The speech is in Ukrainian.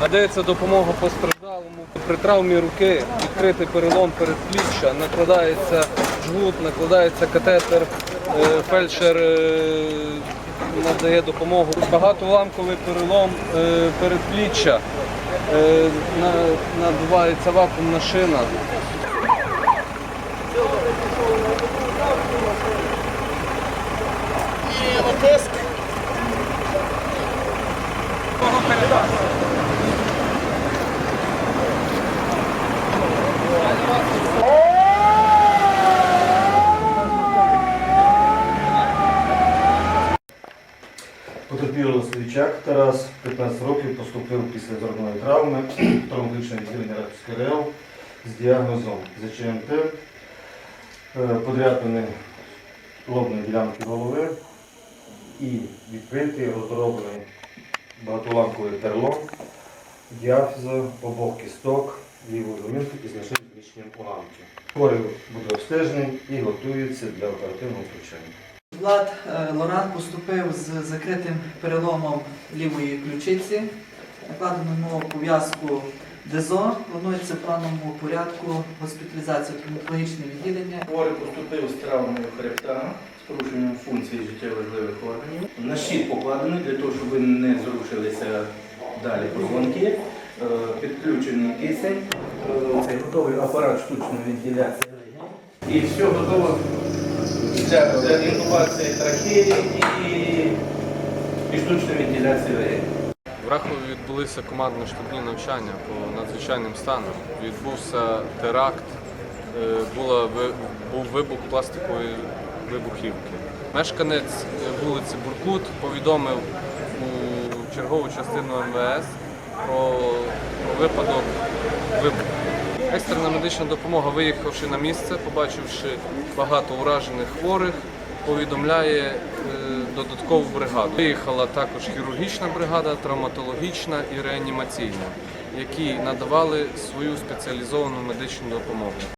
Надається допомога постраждалому. При травмі руки, відкритий перелом передпліччя, накладається жгут, накладається катетер, е, фельдшер е, надає допомогу. Багатоламковий перелом е, передпліччя, надувається вакуумна шина. Потерпілий Слідчак Тарас, 15 років, поступив після зорної травми, травматичне відділення Рахівської РЕО з діагнозом ЗЧМТ, е, подряпини лобної ділянки голови і відкритий роторобний багатоламковий перелом діафіза обох кісток лівої домінку і значним зміщенням уламків. Хворий буде обстежений і готується для оперативного втручання. Влад е, Лоран поступив з закритим переломом лівої ключиці. Накладено йому пов'язку ДЕЗО. Планується в плановому порядку госпіталізація травматологічне відділення. Хворий поступив з травмою хребта, з порушенням функцій життєво важливих органів. На щит покладений для того, щоб не зрушилися далі позвонки. Е, Підключений кисень. Е, Це готовий апарат штучної вентиляції. І все готово для, для інкубації трахеї і, і штучної вентиляції. В Рахові відбулися командно-штабні навчання по надзвичайним станам. Відбувся теракт, е, була, був вибух пластикової вибухівки. Мешканець е, вулиці Буркут повідомив у чергову частину МВС про, випадок вибуху. Екстрена медична допомога, виїхавши на місце, побачивши багато уражених хворих, повідомляє е, додаткову бригаду. Виїхала також хірургічна бригада, травматологічна і реанімаційна, які надавали свою спеціалізовану медичну допомогу.